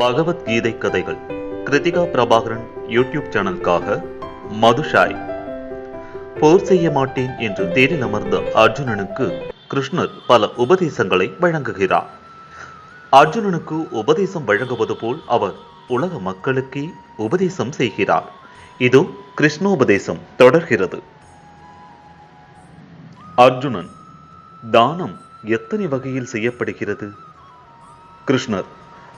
பகவத்கீதை கதைகள். கிருத்திகா பிரபாகரன் யூடியூப் சேனலுக்காக மதுஷாய் போர் செய்ய மாட்டேன் என்று தேரில் அமர்ந்த அர்ஜுனனுக்கு கிருஷ்ணர் பல உபதேசங்களை வழங்குகிறார். அர்ஜுனனுக்கு உபதேசம் வழங்குவது போல் அவர் உலக மக்களுக்கே உபதேசம் செய்கிறார். இது கிருஷ்ணோபதேசம் தொடர்கிறது. அர்ஜுனன் தானம் எத்தனை வகையில் செய்யப்படுகிறது? கிருஷ்ணர்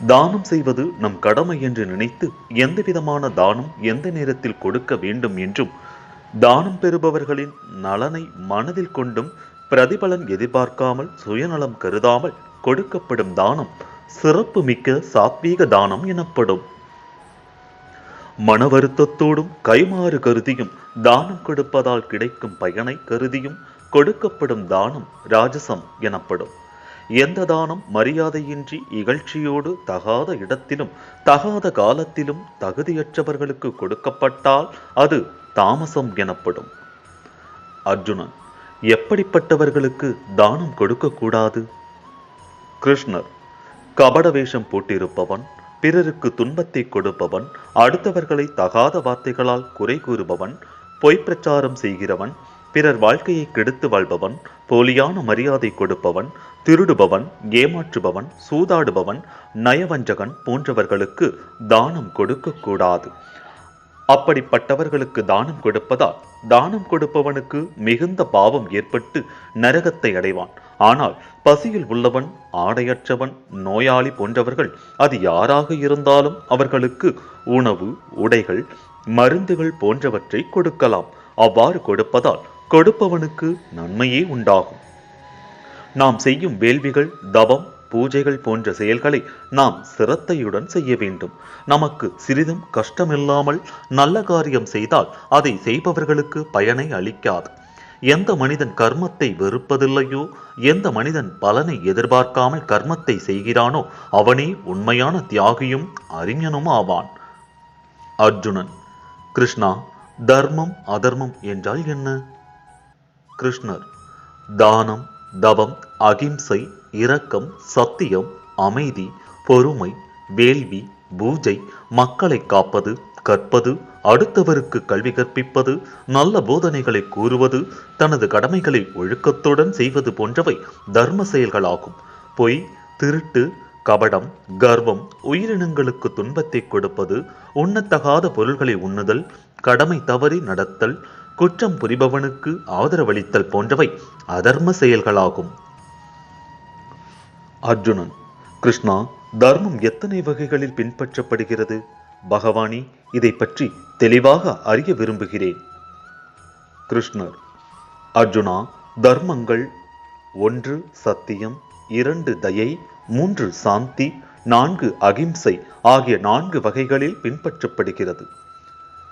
தானம் செய்வது நம் கடமை என்று நினைத்து எந்த விதமான தானம் எந்த நேரத்தில் கொடுக்க வேண்டும் என்றும் தானம் பெறுபவர்களின் நலனை மனதில் கொண்டும் பிரதிபலன் எதிர்பார்க்காமல் சுயநலம் கருதாமல் கொடுக்கப்படும் தானம் சிறப்பு மிக்க சாத்வீக தானம் எனப்படும். மன வருத்தத்தோடும் கைமாறு கருதியும் தானம் கொடுப்பதால் கிடைக்கும் பயனை கருதியும் கொடுக்கப்படும் தானம் ராஜசம் எனப்படும். எந்த தானம் மரியாதையின்றி இகழ்ச்சியோடு தகாத இடத்திலும் தகாத காலத்திலும் தகுதியற்றவர்களுக்கு கொடுக்கப்பட்டால் அது தாமசம் எனப்படும். அர்ஜுனன் எப்படிப்பட்டவர்களுக்கு தானம் கொடுக்கக்கூடாது? கிருஷ்ணர் கபட வேஷம் போட்டிருப்பவன் பிறருக்கு துன்பத்தை கொடுப்பவன் அடுத்தவர்களை தகாத வார்த்தைகளால் குறை கூறுபவன் பொய் பிரச்சாரம் செய்கிறவன் பிறர் வாழ்க்கையை கெடுத்து வாழ்பவன் போலியான மரியாதை கொடுப்பவன் திருடுபவன் ஏமாற்றுபவன் சூதாடுபவன் நயவஞ்சகன் போன்றவர்களுக்கு தானம் கொடுக்கக்கூடாது அப்படிப்பட்டவர்களுக்கு தானம் கொடுப்பதால் தானம் கொடுப்பவனுக்கு மிகுந்த பாவம் ஏற்பட்டு நரகத்தை அடைவான். ஆனால் பசியில் உள்ளவன் ஆடையற்றவன் நோயாளி போன்றவர்கள் அது யாராக இருந்தாலும் அவர்களுக்கு உணவு உடைகள் மருந்துகள் போன்றவற்றை கொடுக்கலாம். அவ்வாறு கொடுப்பதால் கொடுப்பவனுக்கு நன்மையே உண்டாகும். நாம் செய்யும் வேள்விகள் தவம் பூஜைகள் போன்ற செயல்களை நாம் சிரத்தையுடன் செய்ய வேண்டும். நமக்கு சிறிதும் கஷ்டமில்லாமல் நல்ல காரியம் செய்தால் அதை செய்பவர்களுக்கு பயனை அளிக்காது. எந்த மனிதன் கர்மத்தை வெறுப்பதில்லையோ எந்த மனிதன் பலனை எதிர்பார்க்காமல் கர்மத்தை செய்கிறானோ அவனே உண்மையான தியாகியும் அறிஞனும் ஆவான். அர்ஜுனன் கிருஷ்ணா தர்மம் அதர்மம் என்றால் என்ன? கிருஷ்ணர். தானம் தவம் அகிம்சை இரக்கம் சத்தியம் அமைதி பொறுமை வேள்வி பூஜை மக்களை காப்பது கற்பது அடுத்தவருக்கு கல்வி கற்பிப்பது நல்ல போதனைகளை கூறுவது தனது கடமைகளை ஒழுக்கத்துடன் செய்வது போன்றவை தர்ம செயல்களாகும். பொய் திருட்டு கபடம் கர்வம் உயிரினங்களுக்கு துன்பத்தை கொடுப்பது உண்ணத்தகாத பொருள்களை உண்ணுதல் கடமை தவறி நடத்தல் குற்றம் புரிபவனுக்கு ஆதரவளித்தல் போன்றவை அதர்ம செயல்களாகும். அர்ஜுனன் கிருஷ்ணா தர்மம் எத்தனை வகைகளில் பின்பற்றப்படுகிறது? பகவானி இதை பற்றி தெளிவாக அறிய விரும்புகிறேன். கிருஷ்ணர் அர்ஜுனா தர்மங்கள் ஒன்று சத்தியம் இரண்டு தயை மூன்று சாந்தி நான்கு அகிம்சை ஆகிய நான்கு வகைகளில் பின்பற்றப்படுகிறது.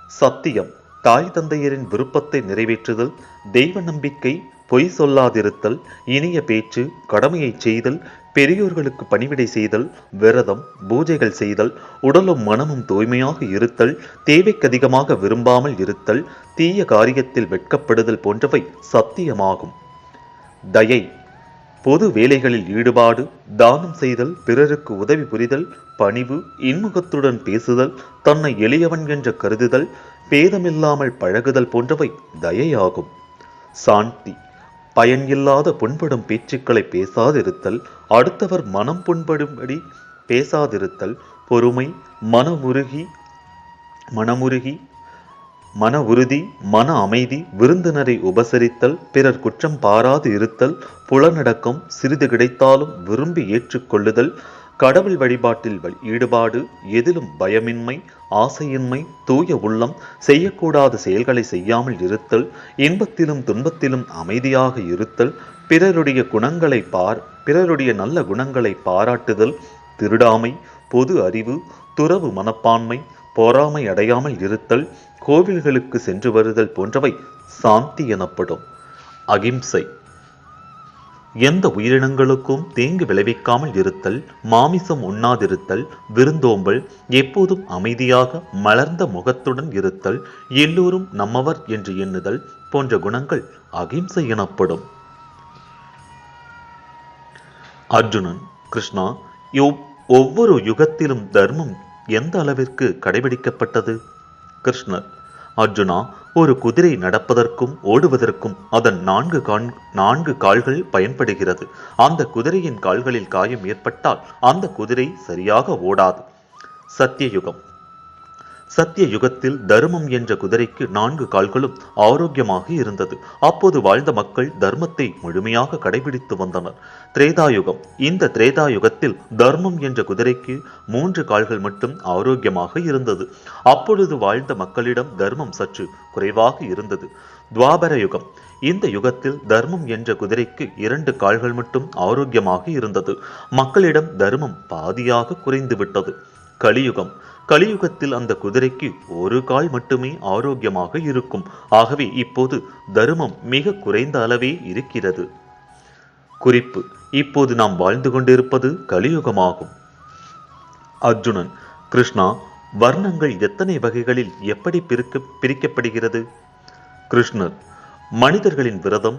சத்தியம் தாய் தந்தையரின் விருப்பத்தை நிறைவேற்றுதல் தெய்வ நம்பிக்கை பொய் சொல்லாதிருத்தல் இனிய பேச்சு கடமையை செய்தல் பெரியோர்களுக்கு பணிவிடை செய்தல் விரதம் பூஜைகள் செய்தல் உடலும் மனமும் தூய்மையாக இருத்தல் தேவைக்கதிகமாக விரும்பாமல் இருத்தல் தீய காரியத்தில் வெட்கப்படுதல் போன்றவை சத்தியமாகும். தயை பொது வேலைகளில் ஈடுபாடு தானம் செய்தல் பிறருக்கு உதவி புரிதல் பணிவு இன்முகத்துடன் பேசுதல் தன்னை எளியவன் என்ற கருதுதல் பேதமில்லாமல் பழகுதல் போன்றவை தயையாகும். சாந்தி. பயன் இல்லாத புண்படும் பேச்சுக்களை பேசாதிருத்தல் அடுத்தவர் மனம் புண்படும்படி பேசாதிருத்தல் பொறுமை மனமுருகி மனமுருகி மன உறுதி மன அமைதி விருந்தினரை உபசரித்தல் பிறர் குற்றம் பாராது இருத்தல் புலனடக்கம் சிறிது கிடைத்தாலும் விரும்பி ஏற்றுக்கொள்ளுதல் கடவுள் வழிபாட்டில் ஈடுபாடு எதிலும் பயமின்மை ஆசையின்மை தூய உள்ளம் செய்யக்கூடாத செயல்களை செய்யாமல் இருத்தல் இன்பத்திலும் துன்பத்திலும் அமைதியாக இருத்தல் பிறருடைய குணங்களை பார் பிறருடைய நல்ல குணங்களை பாராட்டுதல் திருடாமை பொது அறிவு துறவு மனப்பான்மை பொறாமை அடையாமல் இருத்தல் கோவில்களுக்கு சென்று வருதல் போன்றவை சாந்தி எனப்படும். அகிம்சை. எந்த உயிரினங்களுக்கும் தீங்கு விளைவிக்காமல் இருத்தல் மாமிசம் உண்ணாதிருத்தல் விருந்தோம்பல் எப்போதும் அமைதியாக மலர்ந்த முகத்துடன் இருத்தல் எல்லோரும் நம்மவர் என்று எண்ணுதல் போன்ற குணங்கள் அகிம்சை எனப்படும். அர்ஜுனன் கிருஷ்ணா யோ ஒவ்வொரு யுகத்திலும் தர்மம் எந்த அளவிற்கு கடைபிடிக்கப்பட்டது? கிருஷ்ணர் அர்ஜுனா ஒரு குதிரை நடப்பதற்கும் ஓடுவதற்கும் அதன் நான்கு கான் நான்கு கால்கள் பயன்படுகிறது. அந்த குதிரையின் கால்களில் காயம் ஏற்பட்டால் அந்த குதிரை சரியாக ஓடாது. சத்தியயுகம். சத்திய யுகத்தில் தர்மம் என்ற குதிரைக்கு நான்கு கால்களும் ஆரோக்கியமாக இருந்தது. அப்போது வாழ்ந்த மக்கள் தர்மத்தை முழுமையாக கடைபிடித்து வந்தனர். திரேதாயுகம். இந்த திரேதா யுகத்தில் தர்மம் என்ற குதிரைக்கு மூன்று கால்கள் மட்டும் ஆரோக்கியமாக இருந்தது. அப்பொழுது வாழ்ந்த மக்களிடம் தர்மம் சற்று குறைவாக இருந்தது. துவாபர யுகம். இந்த யுகத்தில் தர்மம் என்ற குதிரைக்கு இரண்டு கால்கள் மட்டும் ஆரோக்கியமாக இருந்தது. மக்களிடம் தர்மம் பாதியாக குறைந்து விட்டது கலியுகம். கலியுகத்தில் அந்த குதிரைக்கு ஒரு கால் மட்டுமே ஆரோக்கியமாக இருக்கும். ஆகவே இப்போது தருமம் மிக குறைந்த அளவே இருக்கிறது. குறிப்பு இப்போது நாம் வாழ்ந்து கொண்டிருப்பது கலியுகமாகும். அர்ஜுனன் கிருஷ்ணா வர்ணங்கள் எத்தனை வகைகளில் எப்படி பிரிக்க பிரிக்கப்படுகிறது? கிருஷ்ணர் மனிதர்களின் விரதம்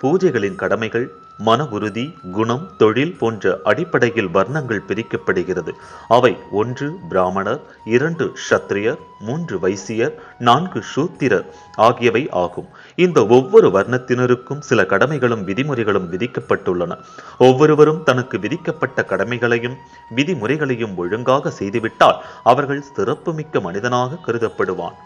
பூஜைகளின் கடமைகள் மன உறுதி குணம் தொழில் போன்ற அடிப்படையில் வர்ணங்கள் பிரிக்கப்படுகிறது. அவை ஒன்று பிராமணர் இரண்டு ஷத்திரியர் மூன்று வைசியர் நான்கு சூத்திரர் ஆகியவை ஆகும். இந்த ஒவ்வொரு வர்ணத்தினருக்கும் சில கடமைகளும் விதிமுறைகளும் விதிக்கப்பட்டுள்ளன. ஒவ்வொருவரும் தனக்கு விதிக்கப்பட்ட கடமைகளையும் விதிமுறைகளையும் ஒழுங்காக செய்துவிட்டால் அவர்கள் சிறப்புமிக்க மனிதனாக கருதப்படுவான்.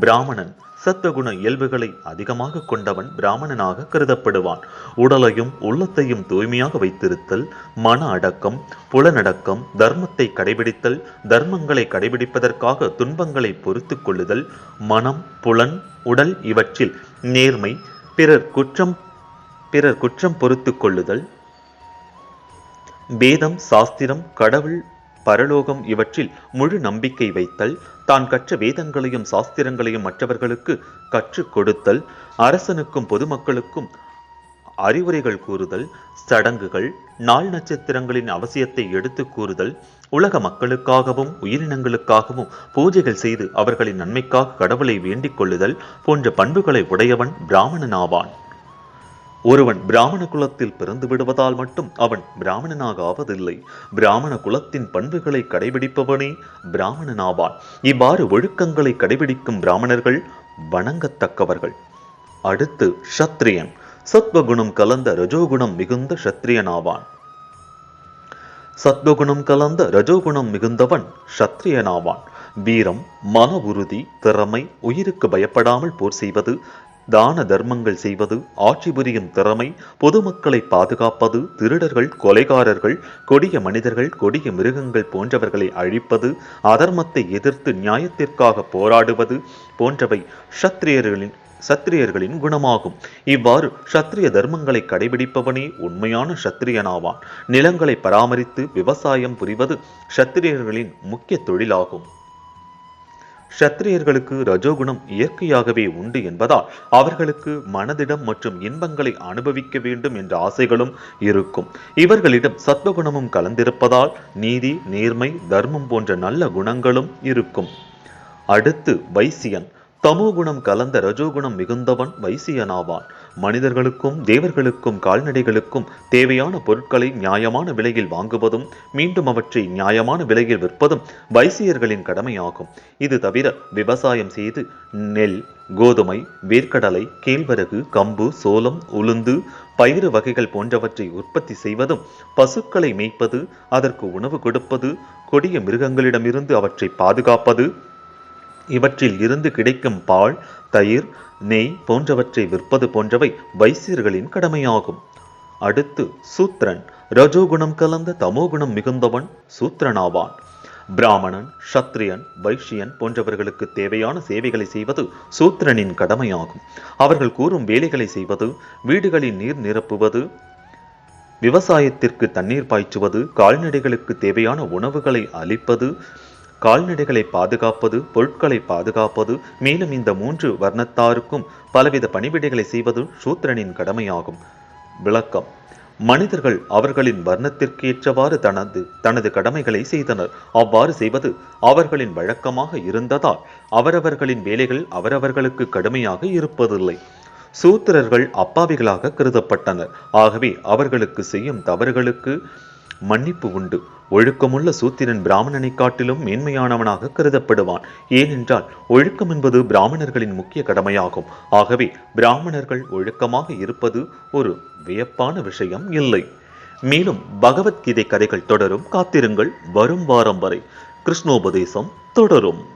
பிராமணன் சத்துவகுண இயல்புகளை அதிகமாக கொண்டவன் பிராமணனாக கருதப்படுவான். உடலையும் உள்ளத்தையும் தூய்மையாக வைத்திருத்தல் மன அடக்கம் புலனடக்கம் தர்மத்தை கடைபிடித்தல் தர்மங்களை கடைபிடிப்பதற்காக துன்பங்களை பொறுத்து கொள்ளுதல் மனம் புலன் உடல் இவற்றில் நேர்மை பிறர் குற்றம் பிறர் குற்றம் பொறுத்து கொள்ளுதல் வேதம் சாஸ்திரம் கடவுள் பரலோகம் இவற்றில் முழு நம்பிக்கை வைத்தல் தான் கற்ற வேதங்களையும் சாஸ்திரங்களையும் மற்றவர்களுக்கு கற்றுக் கொடுத்தல் அரசனுக்கும் பொதுமக்களுக்கும் அறிவுரைகள் கூறுதல் சடங்குகள் நாள் நட்சத்திரங்களின் அவசியத்தை எடுத்து கூறுதல் உலக மக்களுக்காகவும் உயிரினங்களுக்காகவும் பூஜைகள் செய்து அவர்களின் நன்மைக்காக கடவுளை வேண்டிக் கொள்ளுதல் போன்ற பண்புகளை உடையவன் பிராமணன் ஆவான் ஒருவன் பிராமண குலத்தில் பிறந்து விடுவதால் மட்டும் அவன் பிராமணனாக ஆவதில்லை பிராமண குலத்தின் பண்புகளை கடைபிடிப்பவனே பிராமணனாவான். இவ்வாறு ஒழுக்கங்களை கடைபிடிக்கும் பிராமணர்கள் வணங்கத்தக்கவர்கள். அடுத்து ஷத்ரியன் சத்வகுணம் கலந்த ரஜோகுணம் மிகுந்த ஷத்ரியனாவான் சத்வகுணம் கலந்த ரஜோகுணம் மிகுந்தவன் ஷத்ரியனாவான் வீரம் மன உறுதி திறமை உயிருக்கு பயப்படாமல் போர் செய்வது தான தர்மங்கள் செய்வது ஆட்சி புரியும் திறமை பொதுமக்களை பாதுகாப்பது திருடர்கள் கொலைகாரர்கள் கொடிய மனிதர்கள் கொடிய மிருகங்கள் போன்றவர்களை அழிப்பது அதர்மத்தை எதிர்த்து நியாயத்திற்காக போராடுவது போன்றவை ஷத்திரியர்களின் சத்திரியர்களின் குணமாகும். இவ்வாறு சத்திரிய தர்மங்களை கடைபிடிப்பவனே உண்மையான ஷத்திரியனாவான் நிலங்களை பராமரித்து விவசாயம் புரிவது சத்திரியர்களின் முக்கிய தொழிலாகும். சத்திரியர்களுக்கு ரஜோகுணம் இயற்கையாகவே உண்டு என்பதால் அவர்களுக்கு மனதிடம் மற்றும் இன்பங்களை அனுபவிக்க வேண்டும் என்ற ஆசைகளும் இருக்கும். இவர்களிடம் சத்வகுணமும் கலந்திருப்பதால் நீதி நேர்மை தர்மம் போன்ற நல்ல குணங்களும் இருக்கும். அடுத்து வைசியன். தமோ குணம் கலந்த ரஜோகுணம் மிகுந்தவன் வைசியனாவான். மனிதர்களுக்கும் தேவர்களுக்கும் கால்நடைகளுக்கும் தேவையான பொருட்களை நியாயமான விலையில் வாங்குவதும் மீண்டும் அவற்றை நியாயமான விலையில் விற்பதும் வைசியர்களின் கடமையாகும். இது தவிர விவசாயம் செய்து நெல் கோதுமை வேர்க்கடலை கேழ்வரகு கம்பு சோளம் உளுந்து பயிறு வகைகள் போன்றவற்றை உற்பத்தி செய்வதும் பசுக்களை மேய்ப்பது அதற்கு உணவு கொடுப்பது கொடிய மிருகங்களிடமிருந்து அவற்றை பாதுகாப்பது இவற்றில் இருந்து கிடைக்கும் பால் தயிர் நெய் போன்றவற்றை விற்பது போன்றவை வைசியர்களின் கடமையாகும். அடுத்து சூத்ரன் ரஜோகுணம் கலந்த தமோகுணம் மிகுந்தவன் சூத்ரனாவான் பிராமணன் சத்ரியன் வைஷ்யன் போன்றவர்களுக்கு தேவையான சேவைகளை செய்வது சூத்திரனின் கடமையாகும். அவர்கள் கூறும் வேலைகளை செய்வது வீடுகளில் நீர் நிரப்புவது விவசாயத்திற்கு தண்ணீர் பாய்ச்சுவது கால்நடைகளுக்கு தேவையான உணவுகளை அளிப்பது கால்நடைகளை பாதுகாப்பது பொருட்களை பாதுகாப்பது மேலும் இந்த மூன்று வர்ணத்தாருக்கும் பலவித பணிவிடைகளை செய்வது சூத்திரனின் கடமையாகும். விளக்கம். மனிதர்கள் அவர்களின் வர்ணத்திற்கு ஏற்றவாறு தனது தனது கடமைகளை செய்தனர். அவ்வாறு செய்வது அவர்களின் வழக்கமாக இருந்ததால் அவரவர்களின் வேலைகள் அவரவர்களுக்கு கடுமையாக இருப்பதில்லை. சூத்திரர்கள் அப்பாவிகளாக கருதப்பட்டனர். ஆகவே அவர்களுக்கு செய்யும் தவறுகளுக்கு மன்னிப்பு உண்டு. ஒழுக்கமுள்ள சூத்திரன் பிராமணனை காட்டிலும் மேன்மையானவனாக கருதப்படுவான். ஏனென்றால் ஒழுக்கம் என்பது பிராமணர்களின் முக்கிய கடமையாகும். ஆகவே பிராமணர்கள் ஒழுக்கமாக இருப்பது ஒரு வியப்பான விஷயம் இல்லை. மேலும் பகவத்கீதை கதைகள் தொடரும் காத்திருங்கள். வரும் வாரம் வரை கிருஷ்ணோபதேசம் தொடரும்.